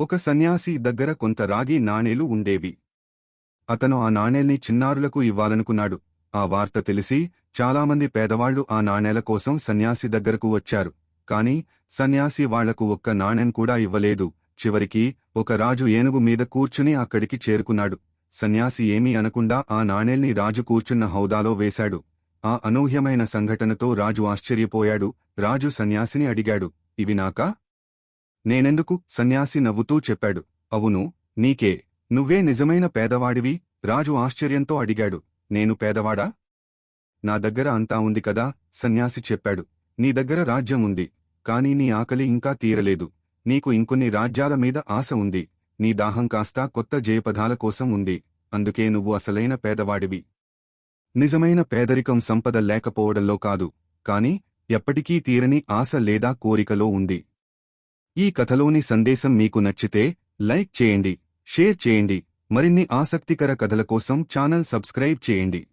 ఒక సన్యాసి దగ్గర కొంత రాగి నాణేలు ఉండేవి. అతను ఆ నాణేల్ని చిన్నారులకు ఇవ్వాలనుకున్నాడు. ఆ వార్త తెలిసి చాలామంది పేదవాళ్ళు ఆ నాణేల కోసం సన్యాసి దగ్గరకు వచ్చారు. కాని సన్యాసి వాళ్ళకు ఒక్క నాణెం కూడా ఇవ్వలేదు. చివరికి ఒక రాజు ఏనుగు మీద కూర్చుని అక్కడికి చేరుకున్నాడు. సన్యాసి ఏమీ అనకుండా ఆ నాణేల్ని రాజు కూర్చున్న హౌదాలో వేశాడు. ఆ అనూహ్యమైన సంఘటనతో రాజు ఆశ్చర్యపోయాడు. రాజు సన్యాసిని అడిగాడు. ఇవి నాకా? నేనెందుకు సన్యాసి నవ్వుతూ చెప్పాడు. అవును నీకే. నువ్వే నిజమైన పేదవాడివి? రాజు ఆశ్చర్యంతో అడిగాడు. నేను పేదవాడా? నా దగ్గర అంతా ఉంది కదా సన్యాసి చెప్పాడు. నీ దగ్గర రాజ్యం ఉంది. కాని నీ ఆకలి ఇంకా తీరలేదు. నీకు ఇంకొన్ని రాజ్యాల మీద ఆశ ఉంది. నీ దాహం కాస్తా కొత్త జయపదాల కోసం ఉంది. అందుకే నువ్వు అసలైన పేదవాడివి. నిజమైన పేదరికం సంపద లేకపోవడంలో కాదు. కాని ఎప్పటికీ తీరని ఆశ లేదా కోరికలో ఉంది. ఈ కథలోని సందేశం మీకు నచ్చితే లైక్ చేయండి షేర్ చేయండి. మరిన్ని ఆసక్తికర కథల కోసం ఛానల్ సబ్స్క్రైబ్ చేయండి.